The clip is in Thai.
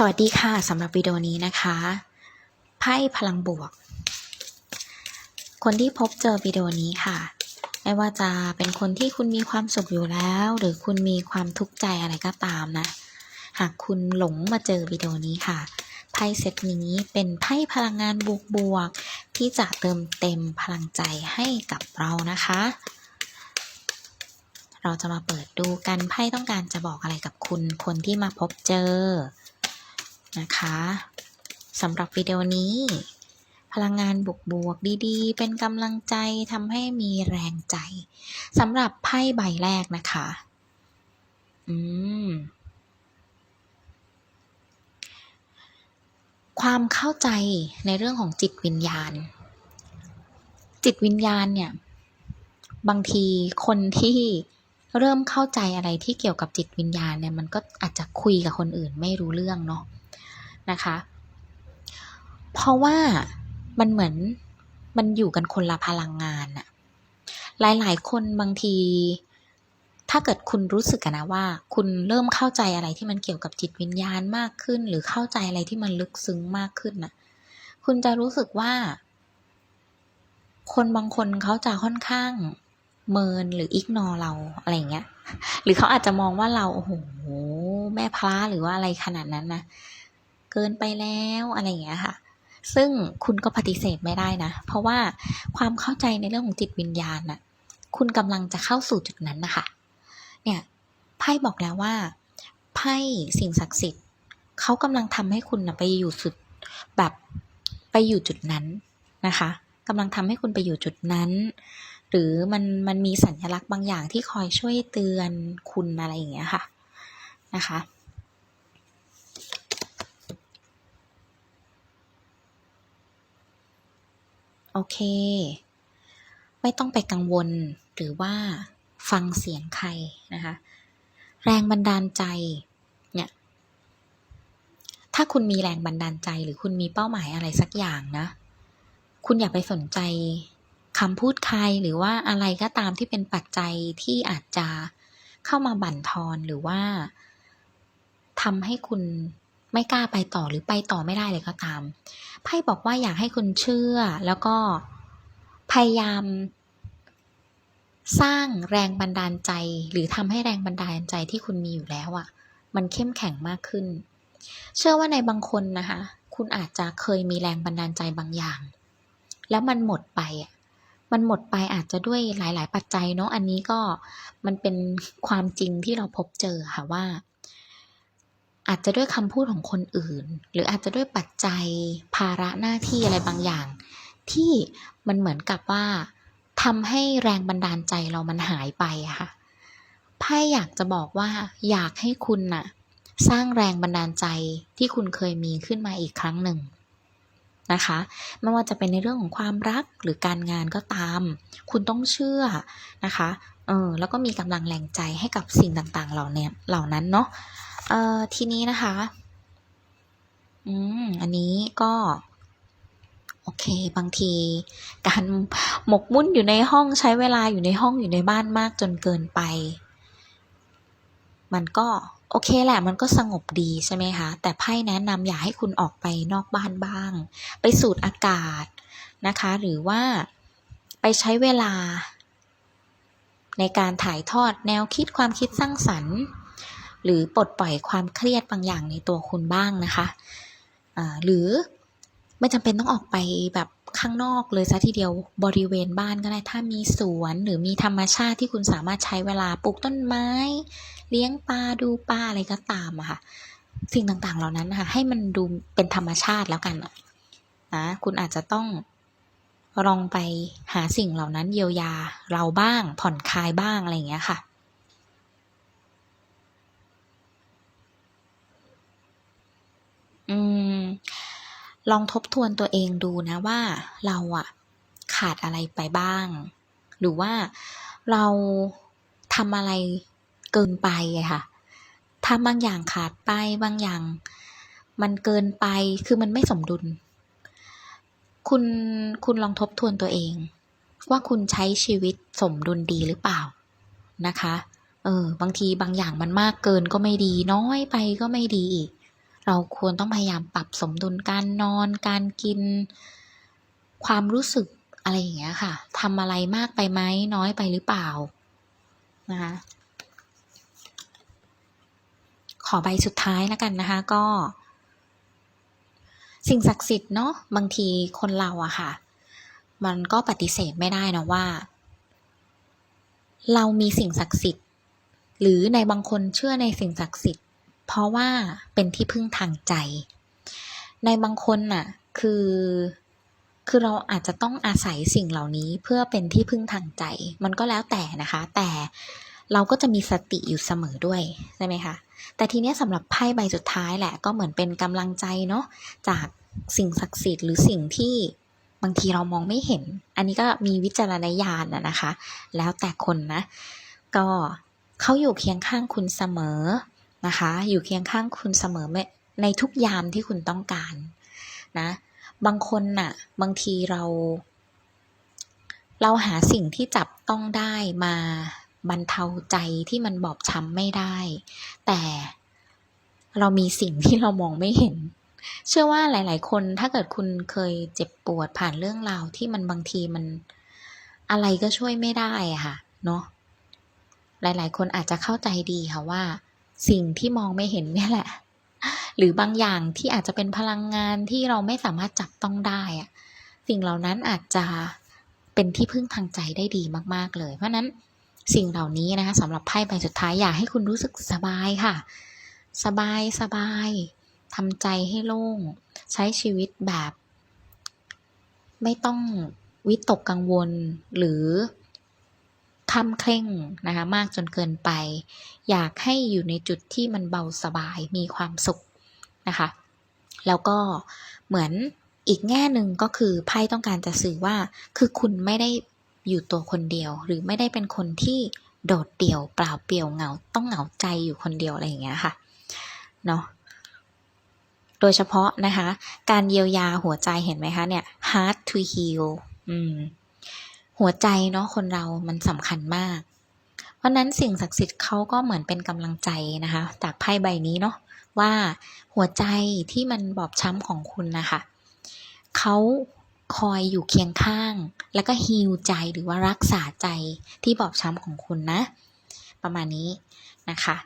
สวัสดีค่ะสำหรับวิดีโอนี้นะคะไพ่พลังบวก คนที่พบเจอวิดีโอนี้ค่ะ ไม่ว่าจะเป็นคนที่คุณมีความสุขอยู่แล้ว หรือคุณมีความทุกข์ใจอะไรก็ตามนะ หากคุณหลงมาเจอวิดีโอนี้ค่ะไพ่เซตนี้เป็นไพ่พลังงานบวกบวกๆที่จะเติมเต็มพลังใจให้กับเรานะคะ เราจะมาเปิดดูกันไพ่ต้องการจะบอกอะไรกับคุณคนที่มาพบเจอ นะคะสำหรับวิดีโอนี้ พลังงานบวกบวกๆดี ๆ เป็นกำลังใจทำให้มีแรงใจสำหรับไพ่ใบแรกนะคะ อืม ความเข้าใจในเรื่องของจิตวิญญาณ จิตวิญญาณเนี่ย บางทีคนที่เริ่มเข้าใจอะไรที่เกี่ยวกับจิตวิญญาณเนี่ยมันก็อาจจะคุยกับคนอื่นไม่รู้เรื่องเนาะ นะคะ เพราะว่ามันเหมือนมันอยู่กันคนละพลังงานอะหลาย ๆ คนบางที ถ้าเกิดคุณรู้สึกนะว่า คุณเริ่มเข้าใจอะไรที่มันเกี่ยวกับจิตวิญญาณมากขึ้น หรือเข้าใจอะไรที่มันลึกซึ้งมากขึ้นน่ะคุณจะรู้สึกว่า คนบางคนเขาจะค่อนข้างเมินหรืออิกนอเราอะไรเงี้ย หรือเขาอาจจะมองว่าเราโอ้โหแม่พระหรือว่าอะไรขนาดนั้นนะ เกินไปแล้วอะไรอย่างเงี้ยค่ะ ซึ่งคุณก็ปฏิเสธไม่ได้นะ เพราะว่าความเข้าใจในเรื่องของจิตวิญญาณน่ะ คุณกำลังจะเข้าสู่จุดนั้นนะคะ เนี่ยไพ่บอกแล้วว่าไพ่สิ่งศักดิ์สิทธิ์เขากำลังทำให้คุณนะไปอยู่สุดแบบไปอยู่จุดนั้นนะคะกำลังทำให้คุณไปอยู่จุดนั้น หรือมันมันมีสัญลักษณ์บางอย่างที่คอยช่วยเตือนคุณอะไรอย่างเงี้ยค่ะนะคะ อเค ไม่ต้องไปกังวลหรือว่าฟังเสียงใครนะคะ แรงบันดาลใจเนี่ยถ้าคุณมีแรงบันดาลใจหรือคุณมีเป้าหมายอะไรสักอย่างนะ คุณอย่าไปสนใจคำพูดใครหรือว่าอะไรก็ตามที่เป็นปัจจัยที่อาจจะเข้ามาบั่นทอนหรือว่าทำให้คุณ ไม่กล้าไปต่อหรือไปต่อไม่ได้เลยก็ตามไพ่บอกว่าอยากให้คุณเชื่อ แล้วก็พยายาม สร้างแรงบันดาลใจ หรือทำให้แรงบันดาลใจที่คุณมีอยู่แล้วอะ่ะ มันเข้มแข็งมากขึ้น เชื่อว่าในบางคนนะคะ คุณอาจจะเคยมีแรงบันดาลใจบางอย่าง แล้วมันหมดไปอะมันหมดไปอาจจะด้วยหลาย ๆ ปัจจัยเนาะ อันนี้ก็มันเป็นความจริงที่เราพบเจอค่ะว่า อาจจะด้วยคำพูดของคนอื่น หรืออาจจะด้วยปัจจัยภาระหน้าที่อะไรบางอย่าง ที่มันเหมือนกับว่าทำให้แรงบันดาลใจเรามันหายไปอะค่ะไพ่อยากจะบอกว่าอยากให้คุณน่ะ สร้างแรงบันดาลใจที่คุณเคยมีขึ้นมาอีกครั้งหนึ่งนะคะไม่ว่าจะเป็นในเรื่องของความรักหรือการงานก็ตาม คุณต้องเชื่อนะคะเออแล้วก็มีกำลังแรงใจให้กับสิ่งต่างๆ เหล่านี้เหล่านั้นเนาะ เอ่อทีนี้นะคะ อืม อันนี้ก็ โอเค บางที การหมกมุ่นอยู่ในห้องใช้เวลาอยู่ในห้องอยู่ในบ้านมากจนเกินไป มันก็โอเคแหละมันก็สงบดีใช่ไหมคะ แต่ไพ่แนะนำอยากให้คุณออกไปนอกบ้านบ้าง ไปสูดอากาศนะคะ หรือว่าไปใช้เวลา ในการถ่ายทอดแนวคิดความคิดสร้างสรรค์ หรือปลดปล่อยความเครียดบางอย่างในตัวคุณบ้างนะคะหรือไม่จำเป็นต้องออกไปแบบข้างนอกเลยซะทีเดียวบริเวณบ้านก็ได้ถ้ามีสวนหรือมีธรรมชาติที่คุณสามารถใช้เวลาปลูกต้นไม้ เลี้ยงปลาดูปลาอะไรก็ตามอะค่ะสิ่งต่างๆเหล่านั้นนะคะให้มันดูเป็นธรรมชาติแล้วกันนะคุณอาจจะต้องลองไปหาสิ่งเหล่านั้นเยียวยาเราบ้างผ่อนคลายบ้างอะไรอย่างเงี้ยค่ะ อืม ลองทบทวนตัวเองดูนะว่าเราอะขาดอะไรไปบ้าง หรือว่าเราทำอะไรเกินไปอะค่ะทำบางอย่างขาดไปบางอย่าง มันเกินไปคือมันไม่สมดุล คุณคุณลองทบทวนตัวเอง ว่าคุณใช้ชีวิตสมดุลดีหรือเปล่านะคะ เออบางทีบางอย่างมันมากเกินก็ไม่ดี น้อยไปก็ไม่ดีอีก เราควรต้องพยายามปรับสมดุลการนอน การกิน ความรู้สึกอะไรอย่างเงี้ยค่ะทำอะไรมากไปไหมน้อยไปหรือเปล่านะคะขอใบสุดท้ายแล้วกันนะคะก็ สิ่งศักดิ์สิทธิ์เนาะบางทีคนเราอะค่ะ มันก็ปฏิเสธไม่ได้นะว่า เรามีสิ่งศักดิ์สิทธิ์ หรือในบางคนเชื่อในสิ่งศักดิ์สิทธิ์ เพราะว่าเป็นที่พึ่งทางใจ ในบางคนน่ะคือคือเราอาจจะต้องอาศัยสิ่งเหล่านี้เพื่อเป็นที่พึ่งทางใจ มันก็แล้วแต่นะคะ แต่เราก็จะมีสติอยู่เสมอด้วยใช่ไหมคะแต่ทีเนี้ยสำหรับไพ่ใบสุดท้ายแหละก็เหมือนเป็นกำลังใจเนาะจากสิ่งศักดิ์สิทธิ์หรือสิ่งที่บางทีเรามองไม่เห็น อันนี้ก็มีวิจารณญาณนะนะคะ แล้วแต่คนนะ ก็เขาอยู่เคียงข้างคุณเสมอ นะคะ อยู่เคียงข้างคุณเสมอไม่ในทุกยามที่คุณต้องการนะบางคนน่ะ บางทีเรา เราหาสิ่งที่จับต้องได้มาบรรเทาใจที่มันบอบช้ำไม่ได้ แต่เรามีสิ่งที่เรามองไม่เห็น เชื่อว่าหลาย ๆ คนถ้าเกิดคุณเคยเจ็บปวดผ่านเรื่องราวที่มันบางทีมันอะไรก็ช่วยไม่ได้ค่ะ เนาะหลาย ๆ คนอาจจะเข้าใจดีค่ะว่า สิ่งที่มองไม่เห็นนี่แหละ หรือบางอย่างที่อาจจะเป็นพลังงานที่เราไม่สามารถจับต้องได้อะสิ่งเหล่านั้นอาจจะเป็นที่พึ่งทางใจได้ดีมาก ๆ เลย เพราะฉะนั้นสิ่งเหล่านี้นะคะสำหรับไพ่ใบสุดท้ายอยากให้คุณรู้สึกสบายค่ะ สบายสบายทำใจให้โล่ง ใช้ชีวิตแบบ ไม่ต้องวิตกกังวลหรือ คำเคร่งนะคะมากจนเกินไป อยากให้อยู่ในจุดที่มันเบาสบายมีความสุขนะคะ แล้วก็เหมือนอีกแง่หนึ่งก็คือไพ่ต้องการจะสื่อว่าคือคุณไม่ได้อยู่ตัวคนเดียว หรือไม่ได้เป็นคนที่โดดเดี่ยวเปล่าเปลี่ยวเหงาต้องเหงาใจอยู่คนเดียวอะไรอย่างเงี้ยค่ะเนาะโดยเฉพาะนะคะ การเยียวยาหัวใจเห็นไหมคะเนี่ย hard to heal อืม หัวใจเนาะคนเรามันสำคัญมาก เพราะนั้นสิ่งศักดิ์สิทธิ์เขาก็เหมือนเป็นกำลังใจนะคะ จากไพ่ใบนี้เนาะว่าหัวใจที่มันบอบช้ำของคุณนะคะเขาคอยอยู่เคียงข้าง แล้วก็ฮีลใจหรือว่ารักษาใจที่บอบช้ำของคุณนะ ประมาณนี้นะคะ